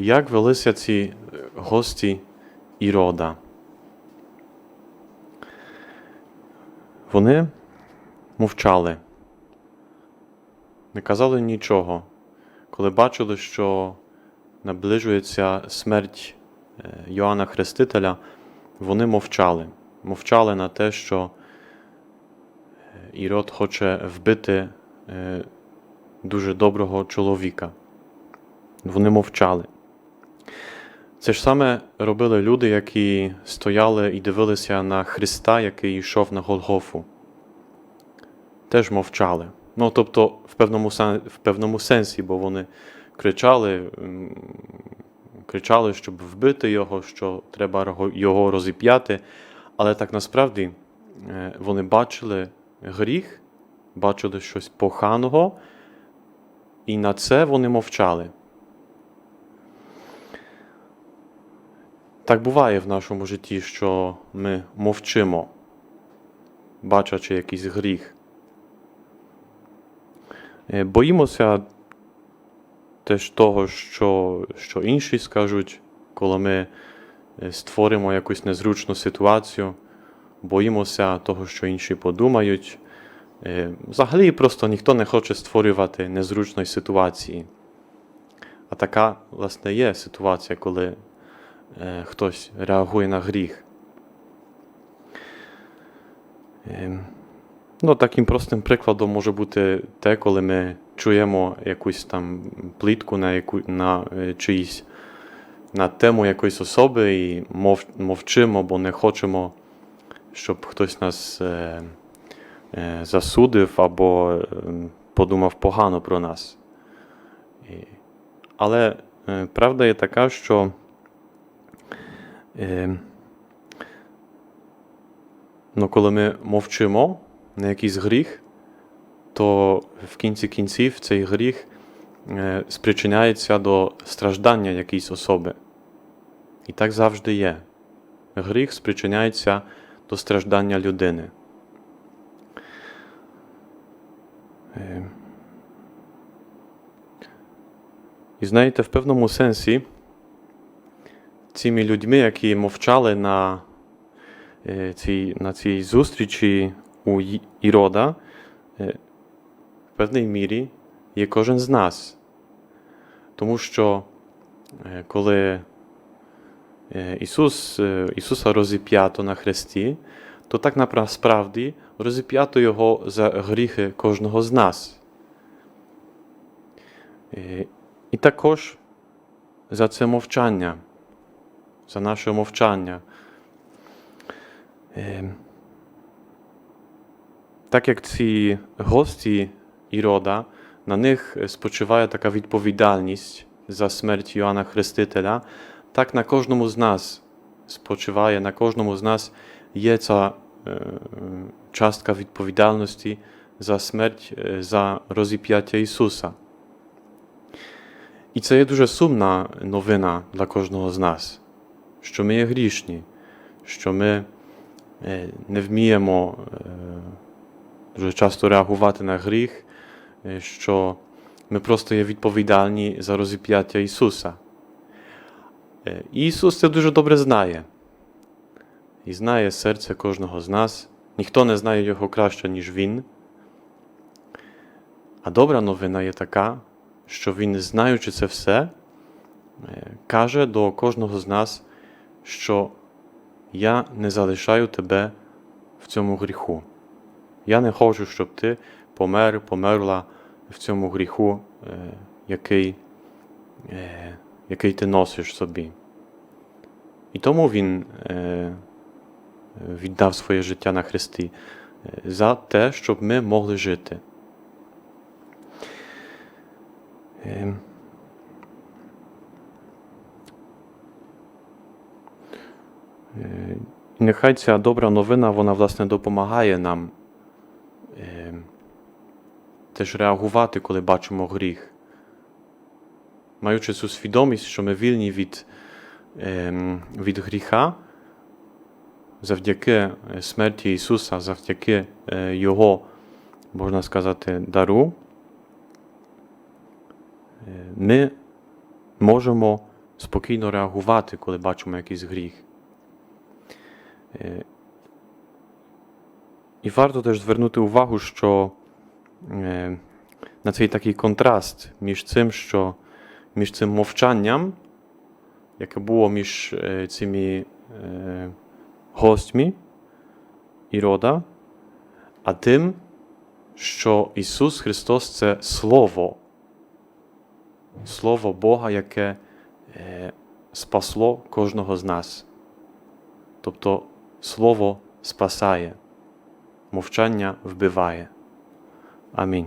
як велися ці гості Ірода? Вони мовчали, не казали нічого, коли бачили, що наближується смерть е, Йоанна Хрестителя, вони мовчали. Мовчали на те, що е, Ірод хоче вбити е, дуже доброго чоловіка. Вони мовчали. Це ж саме робили люди, які стояли і дивилися на Христа, який йшов на Голгофу. Теж мовчали. Ну, тобто, в певному, в певному сенсі, бо вони кричали, кричали, щоб вбити його, що треба його- розіп'яти. Але так насправді е, вони бачили гріх, бачили щось поханого, і на це вони мовчали. Так буває в нашому житті, що ми мовчимо, бачачи якийсь гріх. Е, Боїмося теж того, що, що інші скажуть, коли ми е, створимо якусь незручну ситуацію, боїмося того, що інші подумають. Е, Взагалі просто ніхто не хоче створювати незручної ситуації. А така, власне, є ситуація, коли хтось реагує на гріх. Ем, Ну, таким простим прикладом може бути те, коли ми чуємо якусь там плітку на, яку, на е, чиїсь на тему якоїсь особи і мов, мовчимо, бо не хочемо, щоб хтось нас е, е, засудив або е, подумав погано про нас. Але е, правда є така, що е, ну, коли ми мовчимо на якийсь гріх, то в кінці кінців цей гріх е, спричиняється до страждання якоїсь особи. І так завжди є. Гріх спричиняється до страждання людини. Е, І знаєте, в певному сенсі цими людьми, які мовчали на е, цій, на цій зустрічі у Ірода, е, в певній мірі є кожен з нас. Тому що е, коли Ісус, Ісуса розіп'ято на хресті, то так насправді розіп'ято Його за гріхи кожного з нас. І також за це мовчання, за наше мовчання. Е, Так як ці гості Ірода, на них спочиває така відповідальність за смерть Йоанна Хрестителя, так на кожному з нас спочиває, на кожному з нас є ця е, частка відповідальності за смерть, е, за розіп'яття Ісуса. І це є дуже сумна новина для кожного з нас, що ми є грішні, що ми е, не вміємо е, дуже часто реагувати на гріх, е, що ми просто є відповідальні за розіп'яття Ісуса. Ісус це дуже добре знає. І знає серце кожного з нас. Ніхто не знає його краще, ніж Він. А добра новина є така, що Він, знаючи це все, каже до кожного з нас, що я не залишаю тебе в цьому гріху. Я не хочу, щоб ти помер, померла в цьому гріху, е, який, е, який ти носиш собі. І тому Він е, віддав своє життя на Христі за те, щоб ми могли жити. Е, е, і Нехай ця добра новина, вона, власне, допомагає нам е, теж реагувати, коли бачимо гріх. Маючи цю свідомість, що ми вільні від, е, від гріха, завдяки е, смерті Ісуса, завдяки е, Його, можна сказати, дару, е, ми можемо спокійно реагувати, коли бачимо якийсь гріх. Е, І варто теж звернути увагу, що е, на цей такий контраст між цим, що між цим мовчанням, яке було між е, цими гостьми Ірода, а тим, що Ісус Христос це Слово, Слово Бога, яке спасло кожного з нас. Тобто Слово спасає, мовчання вбиває. Амінь.